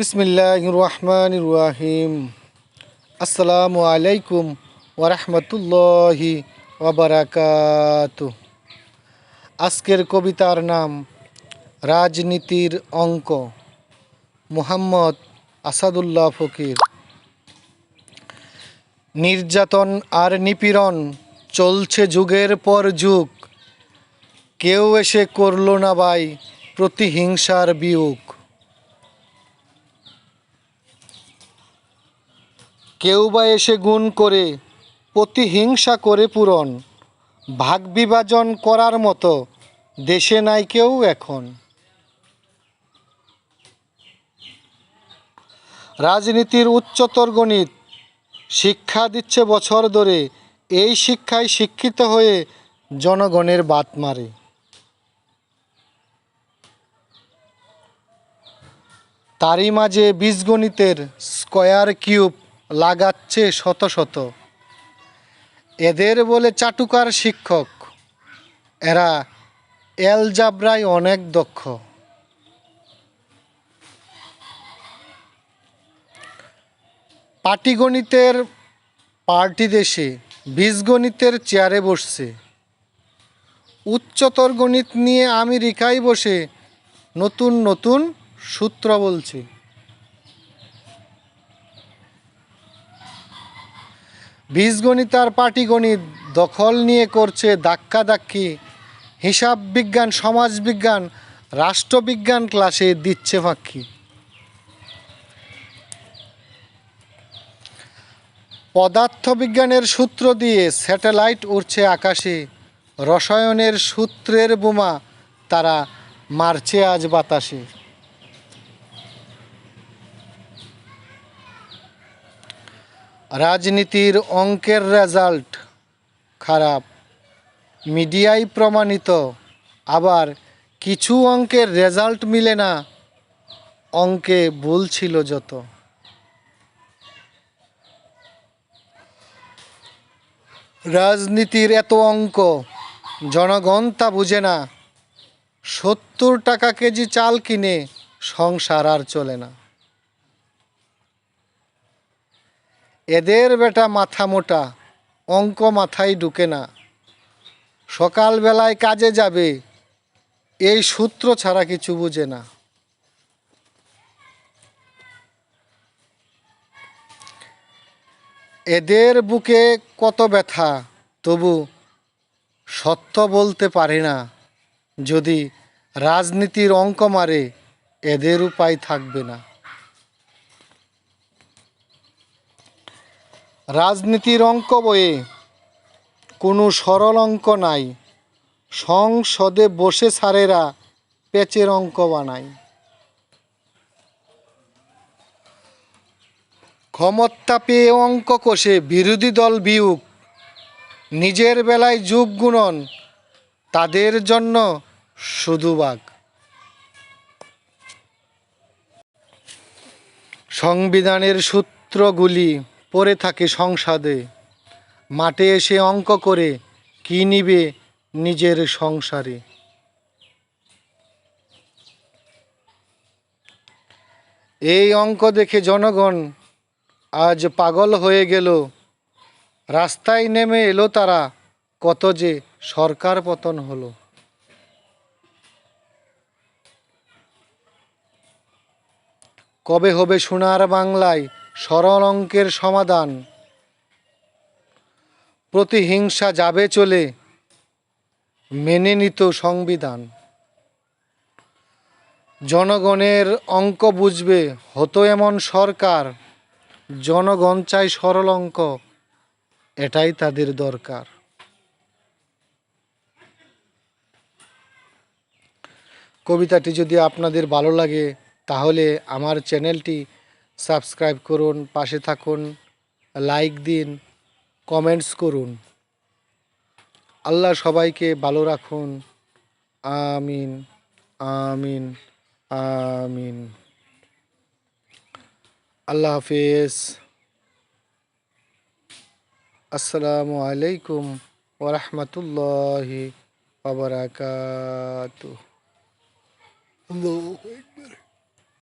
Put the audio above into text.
বিসমিল্লাহ রহমান রাহিম আসসালামু আলাইকুম ওরহমতুল্লাহি ওবরাকাত আজকের কবিতার নাম রাজনীতির অঙ্ক। মুহাম্মদ আসাদুল্লাহ ফকির। নির্যাতন আর নিপীড়ন চলছে যুগের পর যুগ। কেউ এসে করল না বাই প্রতিহিংসার বিয়োগ। কেউ বা এসে গুণ করে, প্রতিহিংসা করে পূরণ। ভাগ বিভাজন করার মতো, দেশে নাই কেউ এখন। রাজনীতির উচ্চতর গণিত, শিক্ষা দিচ্ছে বছর ধরে, এই শিক্ষায় শিক্ষিত হয়ে জনগণের বাত মারে। তারই মাঝে বীজগণিতের স্কয়ার কিউব লাগাচ্ছে শত শত। এদের বলে চাটুকার শিক্ষক। এরা এলজাবরায় অনেক দক্ষ। পাটিগণিতের পার্টি দেশে বীজগণিতের চেয়ারে বসছে। উচ্চতর গণিত নিয়ে আমেরিকায় বসে নতুন নতুন সূত্র বলছে। বীজগণিত আর পাটিগণিত দখল নিয়ে করছে ধাক্কা ধাক্কি হিসাব বিজ্ঞান সমাজবিজ্ঞান রাষ্ট্রবিজ্ঞান ক্লাসে দিচ্ছে ফাঁকি। পদার্থবিজ্ঞানের সূত্র দিয়ে স্যাটেলাইট উড়ছে আকাশে। রসায়নের সূত্রের বোমা, তারা মারছে আজ বাতাসে। রাজনীতির অঙ্কের রেজাল্ট খারাপ। মিডিয়ায় প্রমাণিত। আবার কিছু অঙ্কের রেজাল্ট মিলে না। অঙ্কে ভুল ছিল যত। রাজনীতির এত অঙ্ক, জনগণ তা বুঝে না। সত্তর টাকা কেজি চাল কিনে সংসার আর চলে না। এদের বেটা মাথা মোটা, অঙ্ক মাথায় ঢুকে না। সকালবেলায় কাজে যাবে, এই সূত্র ছাড়া কিছু বুঝে না। এদের বুকে কত ব্যথা, তবু সত্য বলতে পারে না। যদি রাজনীতির অঙ্ক মারে, এদের উপায় থাকবে না। রাজনীতির অঙ্ক বইয়ে কোনো সরল অঙ্ক নাই। সংসদে বসে সারেরা পেচের অঙ্ক বানায়। ক্ষমতা পেয়ে অঙ্ক কষে বিরোধী দল বিয়োগ। নিজের বেলায় যুগ গুণন, তাদের জন্য শুধু বাঘ। সংবিধানের সূত্রগুলি পড়ে থাকে সংসদে। মাঠে এসে অঙ্ক করে, কি নিবে নিজের সংসারে? এই অঙ্ক দেখে জনগণ আজ পাগল হয়ে গেল। রাস্তায় নেমে এলো তারা, কত যে সরকার পতন হলো। কবে হবে সোনার বাংলায় সরল অঙ্কের সমাধান। প্রতিহিংসা যাবে চলে, মেনে নিত সংবিধান। জনগণের অঙ্ক বুঝবে, হতো এমন সরকার, জনগণ চাই সরল অঙ্ক এটাই তাদের দরকার। কবিতাটি যদি আপনাদের ভালো লাগে, তাহলে আমার চ্যানেলটি সাবস্ক্রাইব করুন, পাশে থাকুন, লাইক দিন, কমেন্টস করুন। আল্লাহ সবাইকে ভালো রাখুন। আমিন আমিন আমিন। আল্লাহ হাফিজ। আসসালামু আলাইকুম ওরহমতুল্লাহি আকবার।